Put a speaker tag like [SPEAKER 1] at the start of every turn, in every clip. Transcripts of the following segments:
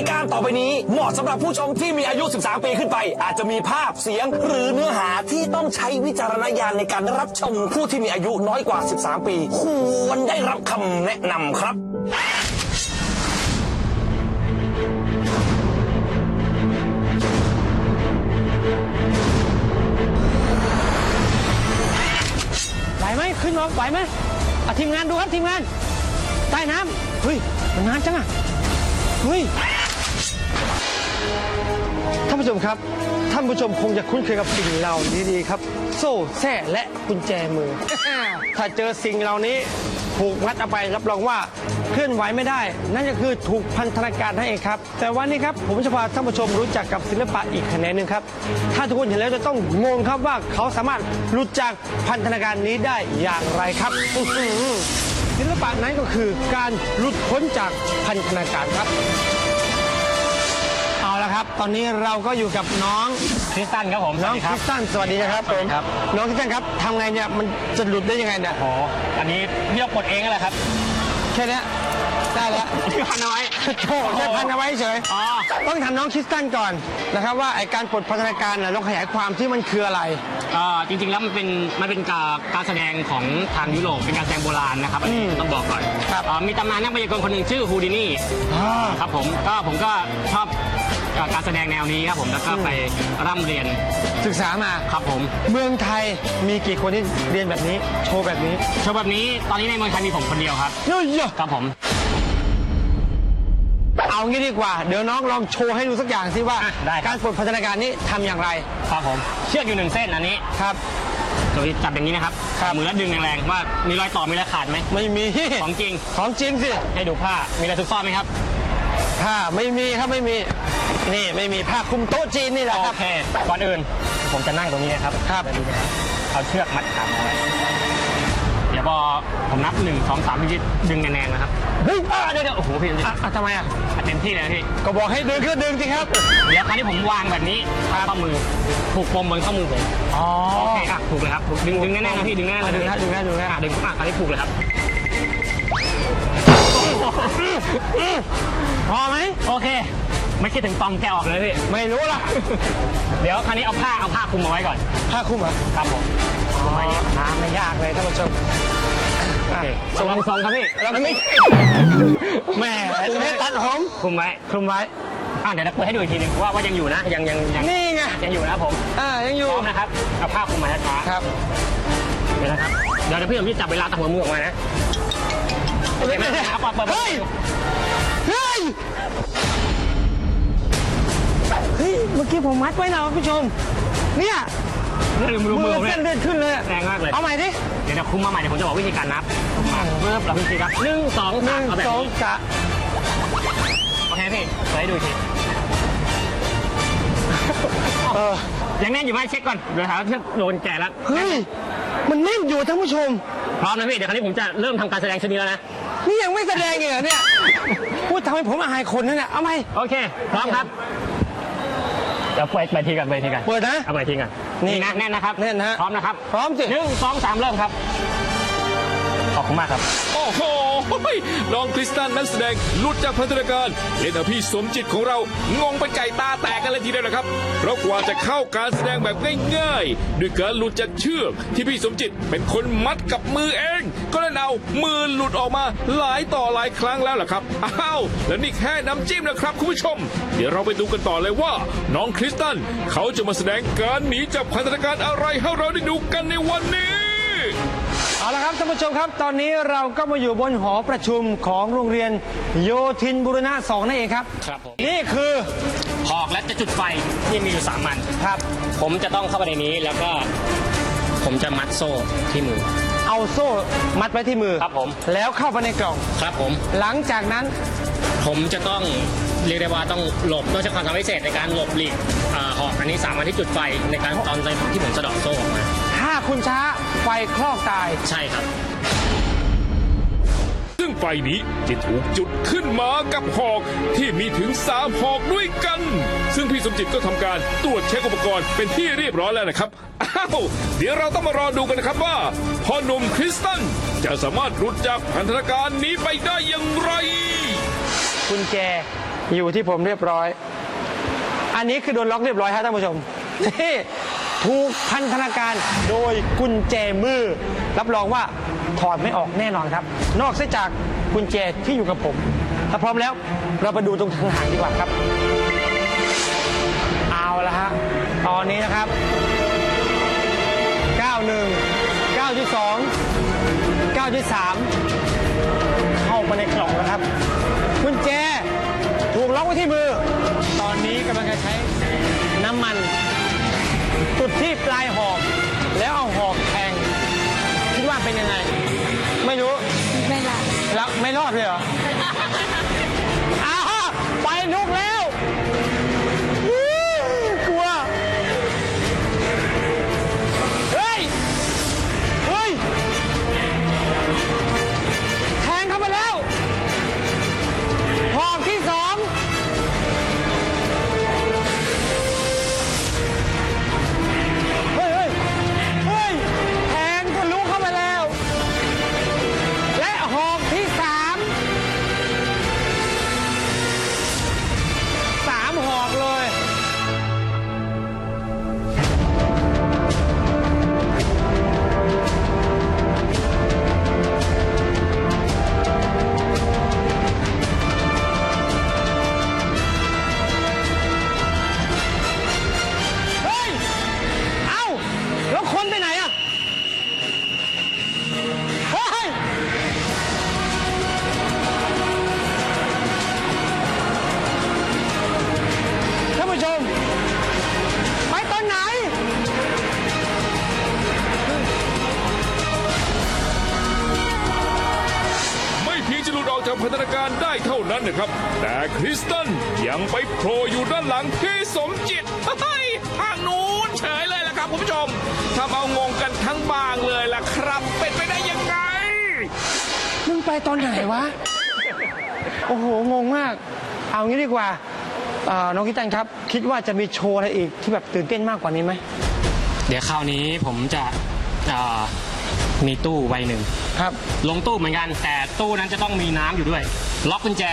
[SPEAKER 1] ายการต่อไปนี้เหมาะสำหรับผู้ชมที่มีอายุ 13 ปีขึ้นไป อาจจะมีภาพเสียง หรือเนื้อหาที่ต้องใช้วิจารณญาณในการรับชมผู้ที่มีอายุน้อยกว่า 13 ปี ควรได้รับคำแนะนำครับ
[SPEAKER 2] ไหวไหมขึ้นมาไหวไหมอะทีมงานดูครับทีมงานใต้น้ำเฮ้ยมันนานจังอะเฮ้ย ท่านผู้ชมครับ ท่านผู้ชมคงจะคุ้นเคยกับสิ่งเหล่านี้ดีครับ โซ่แส้และกุญแจมือ ถ้าเจอสิ่งเหล่านี้ถูกมัดเอาไปรับรองว่าเคลื่อนไหวไม่ได้ นั่นก็คือถูกพันธนาการนั่นเองครับ แต่วันนี้ครับผมจะพาท่านผู้ชมรู้จักกับศิลปะอีกแขนงหนึ่งครับ ถ้าทุกคนเห็นแล้วจะต้องงงครับว่าเขาสามารถหลุดจากพันธนาการนี้ได้อย่างไรครับอื้อหือศิลปะนั้นก็คือการหลุดพ้นจากพันธนาการครับ ตอนนี้เราก็อยู่กับน้อง
[SPEAKER 3] คริสตันครับผม
[SPEAKER 2] น้อง
[SPEAKER 3] สวัสดี
[SPEAKER 2] ค
[SPEAKER 3] ครั
[SPEAKER 2] ริ
[SPEAKER 3] บ
[SPEAKER 2] สตันสวัสดีนะครับผม
[SPEAKER 3] ครับ
[SPEAKER 2] น้องคริสตันครับทำไงเนี่ยมันจะหลุดได้ยังไงเนี่ย
[SPEAKER 3] โอ้อันนี้พี่ต้องกดเองนั่นแหละครับ
[SPEAKER 2] แค่เนี้ยได้แล้ว
[SPEAKER 3] ที่พันเอาไว้
[SPEAKER 2] โอ้แค่พันเอาไว้เฉย
[SPEAKER 3] อ๋อ
[SPEAKER 2] ต้องถามน้องคริสตันก่อนนะครับว่าไอการปลดพัฒนาการน่ะลองขยายความที่มันคืออะไร
[SPEAKER 3] เอ่อจริงๆแล้วมันเป็นมันเป็นการการแสดงของทางยุโรปเป็นการแสดงโบราณนะครับอันนี้
[SPEAKER 2] อืม
[SPEAKER 3] ต้องบอกก่อน
[SPEAKER 2] ครับ
[SPEAKER 3] เอ่อมีตำนานนักพยากรณ์คนหนึ่งชื่อฮูดินี่ครับผมก็ผมก็ชอบเอ่อการแสดงแนวนี้ครับผมแล้วก็ไปร่ำเรียน
[SPEAKER 2] ศึกษามา
[SPEAKER 3] ครับผม
[SPEAKER 2] เมืองไทยมีกี่คนที่เรียนแบบนี้ โชว์แบบนี้
[SPEAKER 3] โชว์แบบนี้ตอนนี้ในเมืองไทยมีผมคนเดียวครับ
[SPEAKER 2] เยอะ
[SPEAKER 3] ครับผม
[SPEAKER 2] ๆเอางี้ดีกว่า เดี๋ยวน้องลองโชว์ให้ดูสักอย่างสิว่า
[SPEAKER 3] อะได้ครับ
[SPEAKER 2] การปลดพัฒนาการนี้ทำอย่างไร
[SPEAKER 3] ครับผมเชือกอยู่หนึ่งเส้นอันนี้
[SPEAKER 2] ครับ
[SPEAKER 3] โดยจับอย่างนี้นะครับ
[SPEAKER 2] ครับ
[SPEAKER 3] มือแล้วดึงแรงๆว่ามีรอยต่อมีรอยขาดไหม
[SPEAKER 2] ไม่มี
[SPEAKER 3] ของจริง
[SPEAKER 2] ของจริงสิ
[SPEAKER 3] ให้ดูผ้ามีอะไรซุกซ่อนไหมครับ
[SPEAKER 2] ผ้าไม่มีครับไม่มี นี่ไม่มีผ้าคลุมโต๊ะจีนนี่แหละค
[SPEAKER 3] โอ
[SPEAKER 2] รับ
[SPEAKER 3] เคก่อนอื่นผมจะนั่งตรงนี้นะครับ
[SPEAKER 2] ครับ
[SPEAKER 3] เดี๋ยวดูนะครับเอาเชือกมัดขาเอาไว้เดี๋ยวพอผมนับหนึ่งสองสามพี่ดึงแน่นๆนะครับ
[SPEAKER 2] เฮ้ย
[SPEAKER 3] อ่าเดี๋ยวเดี๋ยวโอ้โหพี่
[SPEAKER 2] อะอะทำไมอะ
[SPEAKER 3] เต็มที่เลยนะพี่
[SPEAKER 2] ก็บอกให้ดึงก็ดึงสิครับ
[SPEAKER 3] เดี๋ยวคราวนี้ผมวางแบบนี้ข้อมือผูกปมบนข้อมือผม
[SPEAKER 2] อ๋อ
[SPEAKER 3] โอเคอะผูกเลยครับผูกดึงดึงแน่นๆนะพี่ดึงแน่นๆเลย
[SPEAKER 2] ดึงนะดึงนะดึงนะ
[SPEAKER 3] อะดึงอะคราวนี้ผูกเลยครับ
[SPEAKER 2] พอไหม
[SPEAKER 3] โอเค ไม่คิดถึงตอมแกะออกเลยพี่
[SPEAKER 2] ไม่รู้ล่ะ
[SPEAKER 3] เดี๋ยวคราวนี้เอาผ้าเอาผ้าคลุมเอาไว้ก่อน
[SPEAKER 2] ผ้าคลุมเหรอ
[SPEAKER 3] ครับผม
[SPEAKER 2] อ๋อน้ำไม่ยากเลยท่านผู้ชม
[SPEAKER 3] โอเคส่งลองซองครับพี่
[SPEAKER 2] แล้วไม่แหม่ไม่ตัดผม
[SPEAKER 3] คลุมไว้
[SPEAKER 2] คลุมไว้
[SPEAKER 3] อะเดี๋ยวเราเปิดให้ดูอีกทีหนึงว่าว่ายังอยู่นะยังยังยัง
[SPEAKER 2] นี่ไง
[SPEAKER 3] ยังอยู่นะครับผม
[SPEAKER 2] อ่ายังอ
[SPEAKER 3] พ
[SPEAKER 2] ยู่
[SPEAKER 3] ร้อมนะครับเอาผ้าคลุมมาช้า
[SPEAKER 2] ครับ
[SPEAKER 3] ๆเดี๋ยวนะครับเดี๋ยวเดี๋ยวพี่ผมจะจับเวลาตัดหัวมือออกมานะโอเคไหมเอาเปิดเปิดเปิด
[SPEAKER 2] เฮ้ย เฮ้ยเฮ้ย เมื่อกี้ผมมัดไว้นะคุณผู้ชม เนี่ย
[SPEAKER 3] ลืมลืม
[SPEAKER 2] มื
[SPEAKER 3] มื
[SPEAKER 2] อ
[SPEAKER 3] อผม
[SPEAKER 2] เส้น
[SPEAKER 3] เนี่
[SPEAKER 2] เลื
[SPEAKER 3] ย
[SPEAKER 2] อดขึ้นเลยอะ
[SPEAKER 3] แรงมากเลย
[SPEAKER 2] เอาใหม่ดิ
[SPEAKER 3] เดี๋ยวเดี๋ยวคุมมาใหม่เดี๋ยวผมจะบอกวิธีการนับมาเริ่มเราวิธีครับหนึ่งสอง
[SPEAKER 2] ห
[SPEAKER 3] สาม
[SPEAKER 2] นึ่ง
[SPEAKER 3] เอาแบบ
[SPEAKER 2] สอง
[SPEAKER 3] นี้
[SPEAKER 2] สาม
[SPEAKER 3] โอเคพี่เปิดให้ดูอีกที
[SPEAKER 2] เออ
[SPEAKER 3] ยังแน่นอยู่ไหมเช็คก่อนเดี๋ยวหาเชือกโดนแก่แล้ว
[SPEAKER 2] เฮ้ย มันแน่นอยู่ท่านผู้ชม
[SPEAKER 3] พร้อมนะพี่ เดี๋ยวคราวนี้ผมจะเริ่มทำการแสดงชนิดแล้วนะ
[SPEAKER 2] นี่ยังไม่แสดงอีกเหรอเนี่ยพูด ทำให้ผมอายคนนั่นแหละเอาไหม
[SPEAKER 3] โอเค พร้อมครับ เดี๋ยวเปิดเปิดทีก่อนเปิดทีก่อน
[SPEAKER 2] เปิดนะ
[SPEAKER 3] เอาเปิดทีก่อน
[SPEAKER 2] นี่
[SPEAKER 3] นี่นะแน่นนะครับ
[SPEAKER 2] แน่นนะฮะ
[SPEAKER 3] พร้อมนะครับ
[SPEAKER 2] พร้อมสิ
[SPEAKER 3] หนึ่งสองสามเริ่มครับข อบคุณมากครับ
[SPEAKER 4] โอ้โห น้องคริสตันนักแสดงหลุดจากพัฒนาการเล่นเอาพี่สมจิตของเรา งงเป็นไก่ตาแตกกันเลยทีเดียวนะครับ เพราะกว่าจะเข้าการแสดงแบบง่ายๆ ด้วยการหลุดจากเชือกที่พี่สมจิตเป็นคนมัดกับมือเอง ก็เล่นเอามือหลุดออกมาหลายต่อหลายครั้งแล้วล่ะครับ อ้าว แล้วนี่แค่น้ำจิ้มนะครับคุณผู้ชม เดี๋ยวเราไปดูกันต่อเลยว่า น้องคริสตันเขาจะมาแสดงการหนีจากพัฒนาการอะไรให้เราได้ดูกันในวันนี้
[SPEAKER 2] เอาละครับท่านผู้ชมครับ ตอนนี้เราก็มาอยู่บนหอประชุมของโรงเรียนโยธินบุรณะสองนั่นเองครับ
[SPEAKER 3] ครับผม
[SPEAKER 2] นี่คือ
[SPEAKER 3] หอกและจะจุดไฟที่มีอยู่สามอัน
[SPEAKER 2] ครับ
[SPEAKER 3] ผมจะต้องเข้าไปในนี้แล้วก็ ผมจะมัดโซ่ที่มือ
[SPEAKER 2] เอาโซ่มัดไว้ที่มือ
[SPEAKER 3] ครับผม
[SPEAKER 2] แล้วเข้าไปในกล่อง
[SPEAKER 3] ครับผม
[SPEAKER 2] หลังจากนั้น
[SPEAKER 3] ผมจะต้องเรียกได้ว่าต้องหลบต้องใช้ความสามารถพิเศษในการหลบหลีกอ่าหอกอันนี้สามอันที่จุดไฟในการตอนที่ผมสะเดอกโซ่ออกมา
[SPEAKER 2] ถ้า คุณช้าไฟคลอกตาย
[SPEAKER 3] ใช่ครับ
[SPEAKER 4] ซึ่งไฟนี้จะถูกจุดขึ้นมากับหอกที่มีถึง 3 หอกด้วยกัน ซึ่งพี่สมจิตก็ทำการตรวจเช็คอุปกรณ์เป็นที่เรียบร้อยแล้วนะครับ อ้าว เดี๋ยวเราต้องมารอดูกันนะครับว่าพ่อหนุ่มคริสตันจะสามารถหลุดจากพันธนาการนี้ไปได้อย่างไร
[SPEAKER 2] กุญแจอยู่ที่ผมเรียบร้อย อันนี้คือโดนล็อกเรียบร้อยครับท่านผู้ชมนี่ ถูกพันธนาการโดยกุญแจมือ รับรองว่าถอดไม่ออกแน่นอนครับ นอกเสียจากกุญแจที่อยู่กับผม ถ้าพร้อมแล้วเราไปดูตรงทางหางดีกว่าครับ เอาละฮะตอนนี้นะครับ 91 92 93 เข้ามาในกล่องแล้วครับ กุญแจถูกล็อกไว้ที่มือายหอก แล้วเอาหอกแทงคิดว่าเป็นยังไง ไม่รู้
[SPEAKER 5] ไม่ละ
[SPEAKER 2] แล้วไม่รอดเลยเหรออ้ ก
[SPEAKER 4] จากพันธนาการได้เท่านั้นนะครับ แต่คริสตันยังไปโผล่อยู่ด้านหลังพี่สมจิตเฮ้ยทางนู้นเฉยเลยล่ะครับคุณผู้ชมทำเอางงกันทั้งบางเลยล่ะครับ เป็นไปได้ยังไง
[SPEAKER 2] มึงไปตอนไหนวะ โอ้โห งงมาก เอางี้ดีกว่าอ่าน้องกิตันครับ คิดว่าจะมีโชว์อะไรอีกที่แบบตื่นเต้นมากกว่านี้ไหม
[SPEAKER 3] เดี๋ยวคราวนี้ผมจะเอ่อ มีตู้ใบหนึ่ง
[SPEAKER 2] ครับ
[SPEAKER 3] ลงตู้เหมือนกัน แต่ตู้นั้นจะต้องมีน้ำอยู่ด้วย ล็อกกุญแจ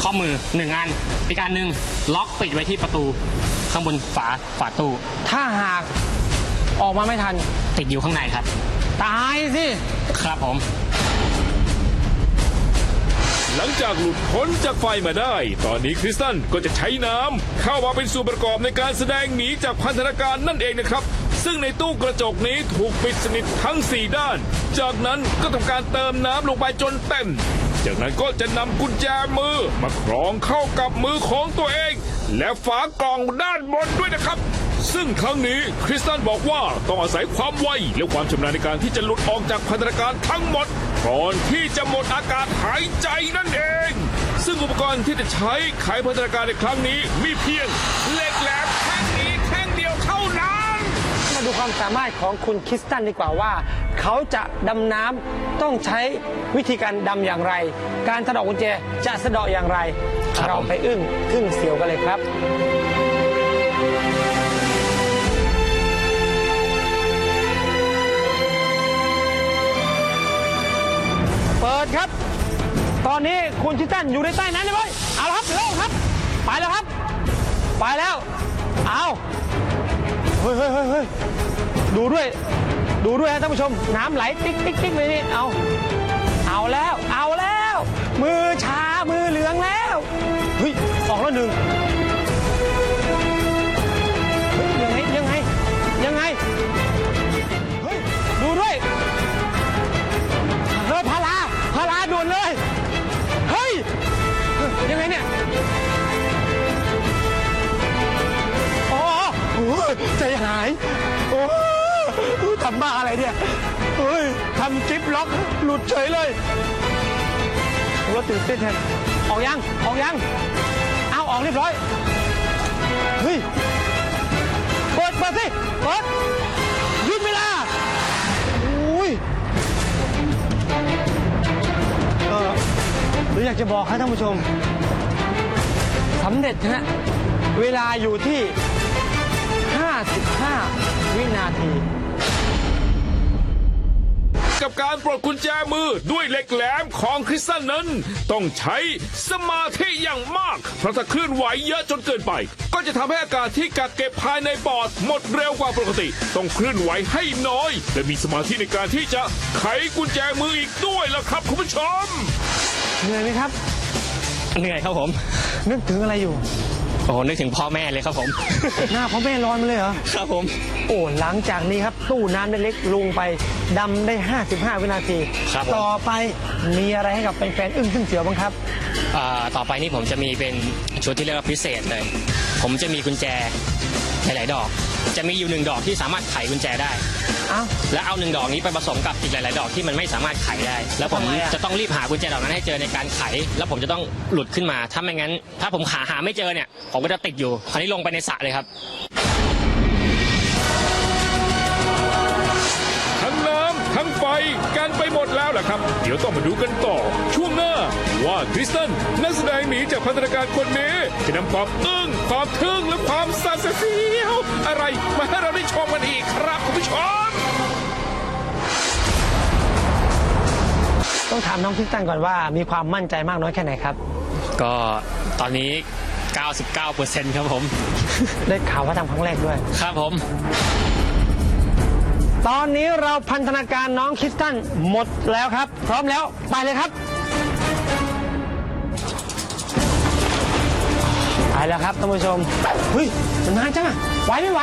[SPEAKER 3] ข้อมือหนึ่งอันอีกอันหนึ่งล็อกปิดไว้ที่ประตู ข้างบนฝาฝาตู้
[SPEAKER 2] ถ้าหากออกมาไม่ทัน
[SPEAKER 3] ติดอยู่ข้างในครับ
[SPEAKER 2] ตายสิ
[SPEAKER 3] ครับผม
[SPEAKER 4] หลังจากหลุดพ้นจากไฟมาได้ ตอนนี้คริสตันก็จะใช้น้ำเข้ามาเป็นส่วนประกอบในการแสดงหนีจากพันธนาการนั่นเองนะครับ ซึ่งในตู้กระจกนี้ถูกปิดสนิททั้ง 4 ด้าน จากนั้นก็ทำการเติมน้ำลงไปจนเต็ม จากนั้นก็จะนำกุญแจมือมาคล้องเข้ากับมือของตัวเอง และฝากล่องด้านบนด้วยนะครับ ซึ่งครั้งนี้คริสตันบอกว่าต้องอาศัยความไวและความชำนาญในการที่จะหลุดออกจากพันธนาการทั้งหมดก่อนที่จะหมดอากาศหายใจนั่นเอง ซึ่งอุปกรณ์ที่จะใช้ไขพันธนาการในครั้งนี้มีเพียงเหล็กแหลม
[SPEAKER 2] ความสามารถของคุณคริสตันดีกว่าว่า เขาจะดำน้ำต้องใช้วิธีการดำอย่างไร การสะเดอกกุญแจจะสะเดอกอย่างไร
[SPEAKER 3] ครับ
[SPEAKER 2] เราไปอึ้งทึ่งเสียวกันเลยครับ เปิดครับ ตอนนี้คุณชิตันอยู่ในใต้นั้นเลยเว้ยเอาละครับเร็วครับ ไปแล้วครับ ไปแล้ว เอา เฮ้ยเฮ้ยเฮ้ยเฮ้ยดูด้วย ดูด้วยฮะท่านผู้ชม น้ำไหลติ๊กติ๊กติ๊กเลยนี่เอาเอาแล้ว เอาแล้ว มือชามือเหลืองแล้วเฮ้ยออกแล้วหนึ่งำบ้าอะไรเนี่ย เฮ้ยทำจิ๊บล็อกหลุดเฉยเลยรถตื่นเต้นแทนออกยัง ออกยัง เอาออกเรียบร้อย เฮ้ย เปิด เปิดสิเปิดยุดเวลาอุ้ยเออหรืออยากจะบอกให้ท่านผู้ชมสำเร็จฮะ เวลาอยู่ที่ 55 วินาที
[SPEAKER 4] กับการปลดกุญแจมือด้วยเหล็กแหลมของคริสตันนั้น ต้องใช้สมาธิอย่างมาก เพราะถ้าคลื่นไหวเยอะจนเกินไป ก็จะทำให้อากาศที่กักเก็บภายในปอดหมดเร็วกว่าปกติ ต้องคลื่นไหวให้น้อย และมีสมาธิในการที่จะไขกุญแจมืออีกด้วยล่ะครับคุณผู้ชม
[SPEAKER 2] เหนื่อยไหมครับ
[SPEAKER 3] เหนื่อยครับผม
[SPEAKER 2] นึกถึงอะไรอยู่
[SPEAKER 3] โอ้โหนึกถึงพ่อแม่เลยครับผม
[SPEAKER 2] หน้าพ่อแม่ร้อนมาเลยเหรอ
[SPEAKER 3] ครับผม
[SPEAKER 2] โอ้หลังจากนี้ครับตู้น้ำเล็กๆลงไปดำได้ 55 วินาที
[SPEAKER 3] ครับผม
[SPEAKER 2] ต่อไปมีอะไรให้กับแฟนๆอึ้งขึ้นเสียวบ้างครับ
[SPEAKER 3] อ่าต่อไปนี่ผมจะมีเป็นชุดที่เรียกว่าพิเศษเลย ผมจะมีกุญแจหลายๆดอก จะมีอยู่หนึ่งดอกที่สามารถไขกุญแจได้
[SPEAKER 2] เอ้า
[SPEAKER 3] และเอาหนึ่งดอกนี้ไปผสมกับอีกหลาย ๆ ดอกที่มันไม่สามารถไขได้ แล้วผม
[SPEAKER 2] ทำไมอะ
[SPEAKER 3] จะต้องรีบหากุญแจดอกนั้นให้เจอในการไข แล้วผมจะต้องหลุดขึ้นมา ถ้าไม่งั้น ถ้าผมหาหาไม่เจอเนี่ย ผมก็จะติดอยู่ คราวนี้ลงไปในสระเลยครับ
[SPEAKER 4] ทั้งน้ำทั้งไฟกันไปหมดแล้วแหละครับ เดี๋ยวต้องมาดูกันต่อ ช่วงหน้า ว่าคริสตันนักแสดงหนีจากพันธนาการคนนี้จะนำความอึ้งความทึ่งและความสั่นสะเสียวอะไรมาให้เราได้ชมกันอีกครับคุณผู้ชม
[SPEAKER 2] ต้องถามน้องพิกตันก่อนว่ามีความมั่นใจมากน้อยแค่ไหนครับ
[SPEAKER 3] ก็ตอนนี้ 99%ครับผม
[SPEAKER 2] ได้ข่าวว่าทำครั้งแรกด้วย
[SPEAKER 3] ครับผม
[SPEAKER 2] ตอนนี้เราพันธนาการน้องคริสตันหมดแล้วครับ พร้อมแล้วไปเลยครับ แล้วครับท่านผู้ชมเฮ้ยมันนานจังไหวไม่ไหว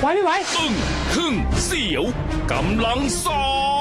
[SPEAKER 2] ไหวไม่ไหว
[SPEAKER 4] อึ้งทึ่งเสียวกำลังสอง